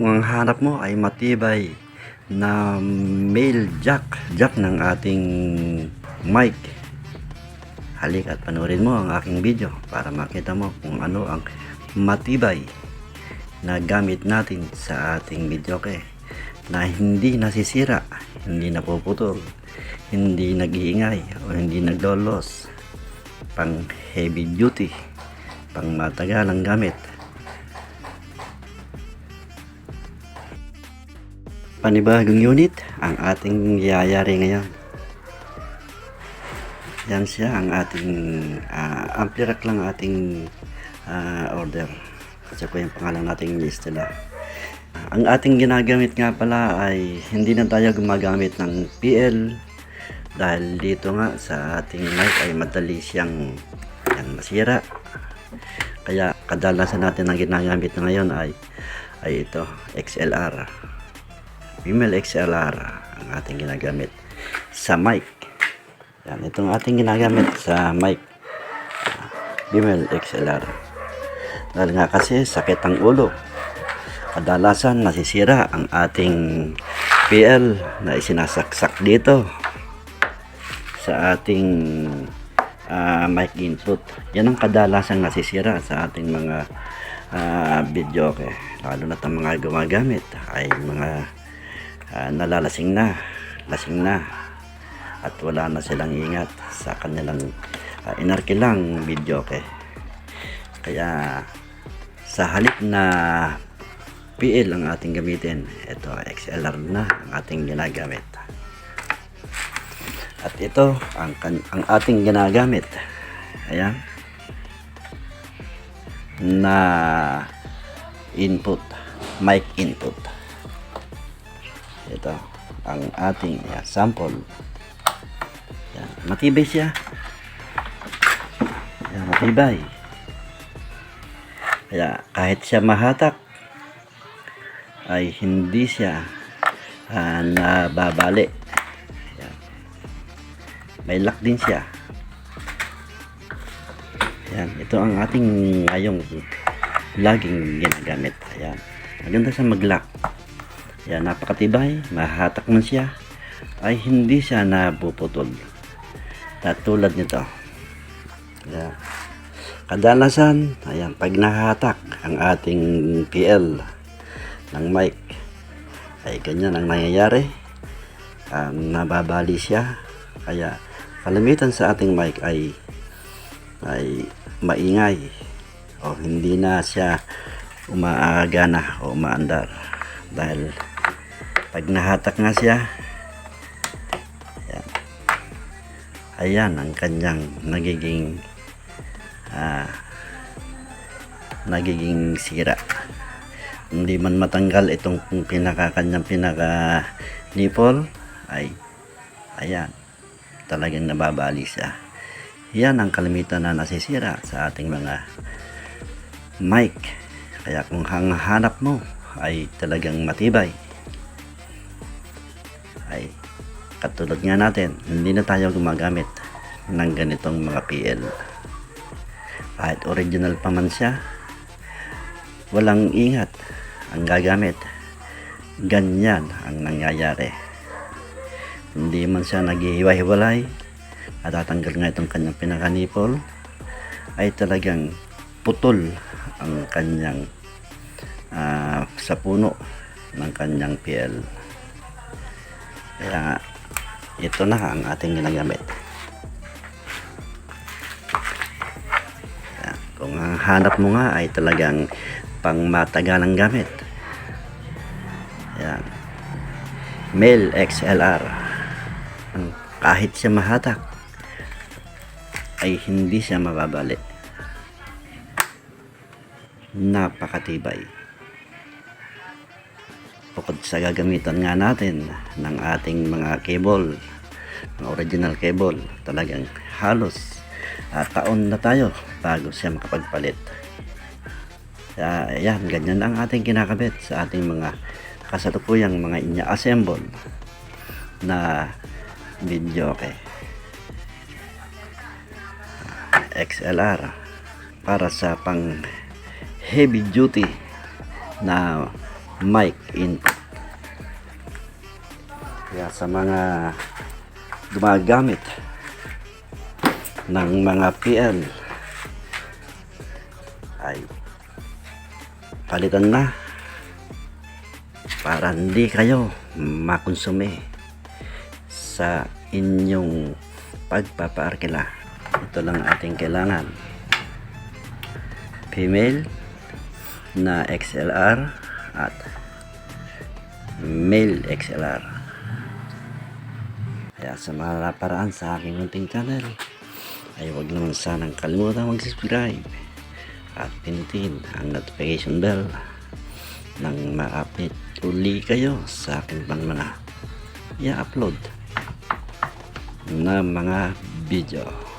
kung ang hanap mo ay matibay na male jack, jack ng ating mic, halik at panoorin mo ang aking video para makita mo kung ano ang matibay na gamit natin sa ating videoke na hindi nasisira, hindi napuputol, hindi nag-iingay o hindi naglolos pang heavy duty, pang matagalang gamit. Panibagong unit ang ating yayari ngayon. Yan siya ang ating uh, amplirack lang ating ah, order. Kasi ko yung pangalan nating listila. Ang ating ginagamit nga pala ay hindi na tayo gumagamit ng PL dahil dito nga sa ating mic ay madali siyang yan, masira. Kaya kadalasan natin ang ginagamit na ngayon ay ay ito XLR. Female XLR ang ating ginagamit sa mic. Yan, itong ating ginagamit sa mic. Female XLR. Dahil nga kasi sakit ang ulo. Kadalasan nasisira ang ating PL na isinasaksak dito sa ating ah, mic input. Yan ang kadalasan nasisira sa ating mga ah, video. Okay. Lalo na ang mga gumagamit ay mga ah, nalalasing na, lasing na at wala na silang ingat sa kanilang uh, inarkilang video. Okay. Kaya sa halip na PL ang ating gamitin, ito XLR na ang ating ginagamit. At ito ang, ang ating ginagamit. Ayan. Na input, mic input. Ito ang ating yeah, sample. Yan, matibay siya. Yan, matibay. Kaya kahit siya mahatak ay hindi siya ah, nababali. Yan. May lock din siya. Yan, ito ang ating ngayong laging ginagamit. Ayan. Maganda sa mag-lock. Yan, napakatibay. Mahatak man siya ay hindi siya napuputol. Katulad nito. Yan. Kadalasan, ayan, pag nahatak ang ating PL ng mic, ay ganyan ang nangyayari. Um, nababali siya. Kaya, kalamitan sa ating mic ay ay maingay o hindi na siya umaaga na o umaandar dahil pag nahatak nga siya ayan, ayan ang kanyang nagiging ah, nagiging sira. Hindi man matanggal itong pinaka kanyang pinaka nipple ay ayan talagang nababali siya. Yan ang kalimitan na nasisira sa ating mga mic. Kaya kung hanap mo ay talagang matibay. Ay katulad nga natin hindi na tayo gumagamit ng ganitong mga PL kahit original pa man siya walang ingat ang gagamit. Ganyan ang nangyayari. Hindi man siya naghihiwa-hiwalay natatanggal nga itong kanyang pinakanipol ay talagang putol ang kanyang ah, sa puno ng kanyang PL kaya ito na ang ating ginagamit. Kaya, kung ang hanap mo nga ay talagang pang matagalang gamit. Yan. Male XLR kahit siya mahatak ay hindi siya mababali. Napakatibay. Bukod sa gagamitan nga natin ng ating mga cable, mga original cable, talagang halos ah, taon na tayo bago siya makapagpalit. Kaya yan, ganyan ang ating kinakabit sa ating mga kasalukuyang mga inya-assemble na video okay. XLR para sa pang heavy duty na mic input. Kaya sa mga gumagamit ng mga PL ay palitan na para hindi kayo makonsume sa inyong pagpapaarkila. Ito lang ating kailangan. Female na XLR at male XLR. Kaya sa mga paraan sa aking munting channel ay huwag naman sanang kalimutan mag-subscribe at pinutin ang notification bell nang ma-update uli kayo sa aking pang mga i-upload na mga video.